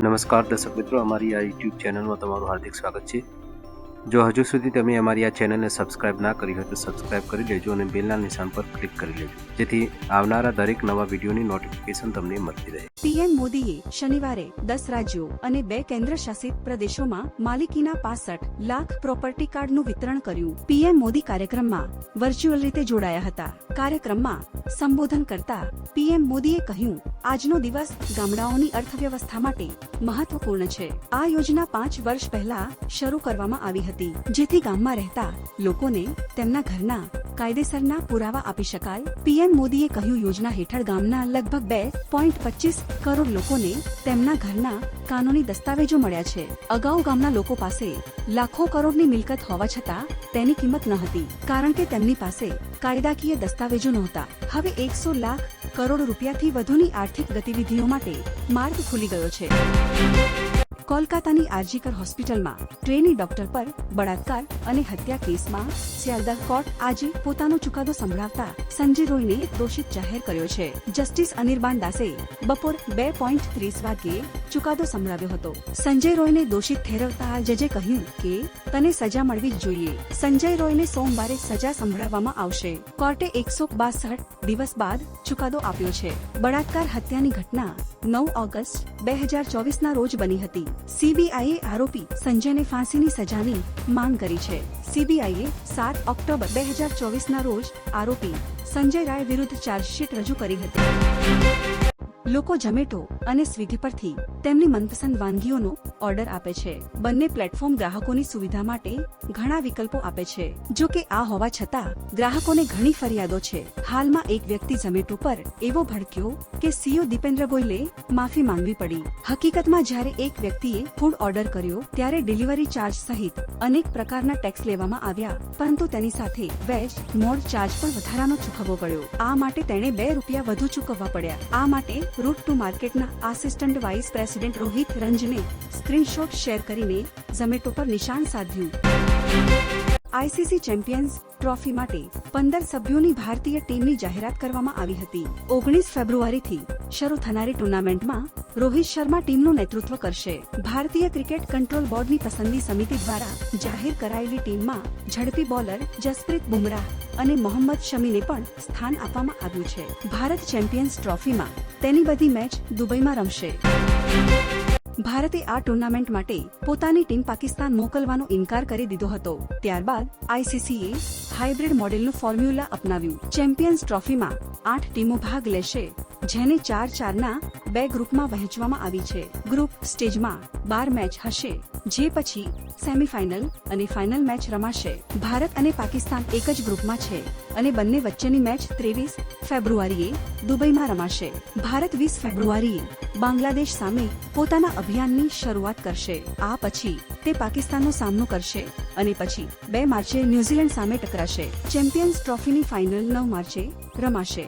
નમસ્કાર દર્શક મિત્રો, અમારી આ યુટ્યુબ ચેનલમાં તમારું હાર્દિક સ્વાગત છે. જો હજુ સુધી તમે અમારી આ ચેનલને સબસ્ક્રાઇબ ના કરી હોય તો સબસ્ક્રાઇબ કરી લેજો અને બેલના નિશાન પર ક્લિક કરી લેજો. જેથી આવનારા દરેક નવા વિડીયોની નોટિફિકેશન તમને મળતી રહે. પીએમ મોદીએ શનિવારે દસ રાજ્યો અને બે કેન્દ્ર શાસિત પ્રદેશોમાં માલિકીના પાસઠ લાખ પ્રોપર્ટી કાર્ડનું વિતરણ કર્યું. પીએમ મોદી કાર્યક્રમમાં વર્ચ્યુઅલ રીતે જોડાયા હતા. કાર્યક્રમમાં સંબોધન કરતા પીએમ મોદીએ કહ્યું આજનો દિવસ ગામડાઓની અર્થવ્યવસ્થા માટે મહત્વપૂર્ણ છે. આ યોજના પાંચ વર્ષ પહેલા શરૂ કરવામાં આવી હતી, જેથી ગામમાં રહેતા લોકોને તેમના ઘરના કાયદેસરના પુરાવા આપી શકાય. પીએમ મોદીએ કહ્યું, યોજના હેઠળ ગામના લગભગ બે પોઈન્ટ પચીસ કરોડ લોકોને તેમના ઘરના કાનૂની દસ્તાવેજો મળ્યા છે. અગાઉ ગામના લોકો પાસે લાખો કરોડની મિલકત હોવા છતાં તેની કિંમત ન હતી, કારણ કે તેમની પાસે કાયદાકીય દસ્તાવેજો નહોતા. હવે એકસો લાખ કરોડ રૂપિયાથી વધુની આર્થિક ગતિવિધિઓ માટે માર્ગ ખુલી ગયો છે. કોલકાતાની આરજીકર હોસ્પિટલમાં ટ્રેની ડોક્ટર પર બળાત્કાર અને હત્યા કેસમાં સિયાલદા કોર્ટ આજે પોતાનો ચુકાદો સંભળાવતા સંજય રોયને દોષિત જાહેર કર્યો છે. જસ્ટિસ અનિર્બાન દાસે બપોર બે પોઈન્ટ ત્રીસ વાગ્યે ચુકાદો સંભળાવ્યો હતો. સંજય રોયને દોષિત ઠેરવતા જજે કહ્યું કે, તને સજા મળવી જ જોઈએ. સંજય રોયને સોમવારે સજા સંભળાવવામાં આવશે. કોર્ટે એકસો બાસઠ દિવસ બાદ ચુકાદો આપ્યો છે. બળાત્કાર હત્યાની ઘટના નવ ઓગસ્ટ બે હજાર ચોવીસના રોજ બની હતી. સીબીઆઈએ આરોપી સંજયને ફાંસીની સજાની માંગ કરી છે. સીબીઆઈએ સાત ઓક્ટોબર બે હજાર ચોવીસના રોજ આરોપી સંજય રાય વિરુદ્ધ ચાર્જશીટ રજૂ કરી હતી. લોકો ઝમેટો અને સ્વીગી પરથી તેમની મનપસંદ વાનગીઓનો ઓર્ડર આપે છે. બંને પ્લેટફોર્મ ગ્રાહકોની સુવિધા માટે ઘણા વિકલ્પો આપે છે. જો કે આ હોવા છતાં, ગ્રાહકોને ઘણી ફરિયાદો છે. હાલમાં એક વ્યક્તિ ઝમેટો પર એવો ભડક્યો કે સીઓ દીપેન્દ્ર ગોયલે માફી માંગવી પડી. હકીકતમાં જ્યારે એક વ્યક્તિએ ફૂડ ઓર્ડર કર્યો, ત્યારે ડિલિવરી ચાર્જ સહિત અનેક પ્રકારના ટેક્સ લેવામાં આવ્યા, પરંતુ તેની સાથે વેજ, મોડ ચાર્જ પણ વધારાનો ચૂકવવો પડ્યો. આ માટે તેણે બે રૂપિયા વધુ ચૂકવવા પડ્યા. આ માટે રૂટ ટુ માર્કેટના આસિસ્ટન્ટ વાઇસ પ્રેસિડેન્ટ રોહિત રંજને સ્ક્રીનશોટ શેર કરીને ઝમેટો પર નિશાન સાધ્યું. આઈસીસી ચેમ્પિયન્સ ટ્રોફી માટે પંદર સભ્યોની ભારતીય ટીમની જાહેરાત કરવામાં આવી હતી. ઓગણીસ ફેબ્રુઆરીથી શરૂ થનારી ટુર્નામેન્ટમાં રોહિત શર્મા ટીમનું નેતૃત્વ કરશે. ભારતીય ક્રિકેટ કંટ્રોલ બોર્ડની પસંદગી સમિતિ દ્વારા જાહેર કરાયેલી ટીમમાં ઝડપી બોલર જસપ્રીત બુમરાહ અને મોહમ્મદ શમીને પણ સ્થાન આપવામાં આવ્યું છે. ભારત ચેમ્પિયન્સ ટ્રોફીમાં તેની બધી મેચ દુબઈમાં રમશે. ભારતે આ ટુર્નામેન્ટ માટે પોતાની ટીમ પાકિસ્તાન મોકલવાનો ઇનકાર કરી દીધો હતો. ત્યારબાદ આઈસીસીએ હાઇબ્રિડ મોડેલનું ફોર્મ્યુલા અપનાવ્યું. ચેમ્પિયન્સ ટ્રોફીમાં આઠ ટીમો ભાગ લેશે. જેને ચાર ચારના બે ગ્રુપમાં વહેંચવામાં આવી છે. ગ્રુપ સ્ટેજમાં બાર મેચ હશે, જે પછી સેમીફાઇનલ અને ફાઇનલ મેચ રમાશે. ભારત અને પાકિસ્તાન એક જ ગ્રુપમાં છે અને બંને વચ્ચેની મેચ ત્રેવીસ ફેબ્રુઆરીએ દુબઈમાં રમાશે. ભારત વીસ ફેબ્રુઆરીએ બાંગ્લાદેશ સામે પોતાના અભિયાનની શરૂઆત કરશે. આ પછી તે પાકિસ્તાનનો સામનો કરશે અને પછી બે માર્ચે ન્યુઝીલેન્ડ સામે ટકરાશે. ચેમ્પિયન્સ ટ્રોફીની ફાઇનલ નવ માર્ચે રમાશે.